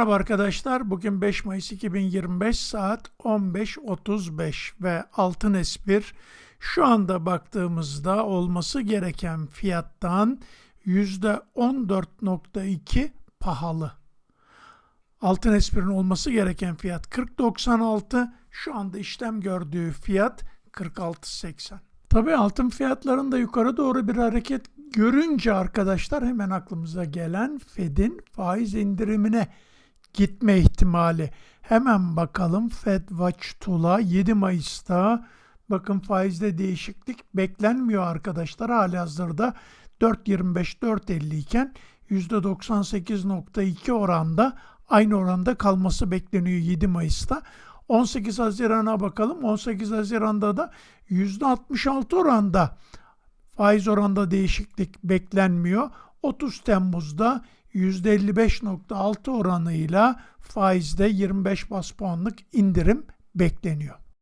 Merhaba arkadaşlar. Bugün 5 Mayıs 2025 saat 15.35 ve Altın Espir şu anda baktığımızda olması gereken fiyattan %14.2 pahalı. Altın Espir'in olması gereken fiyat 40.96. Şu anda işlem gördüğü fiyat 46.80. Tabii altın fiyatlarında yukarı doğru bir hareket görünce arkadaşlar hemen aklımıza gelen Fed'in faiz indirimine gitme ihtimali. Hemen bakalım Fed Watch Tool'a 7 Mayıs'ta bakın faizde değişiklik beklenmiyor arkadaşlar. Halihazırda 4.25-4.50 iken %98.2 oranda aynı oranda kalması bekleniyor 7 Mayıs'ta. 18 Haziran'a bakalım. 18 Haziran'da da %66 oranda faiz oranda değişiklik beklenmiyor. 30 Temmuz'da %55.6 oranıyla faizde 25 bas puanlık indirim bekleniyor.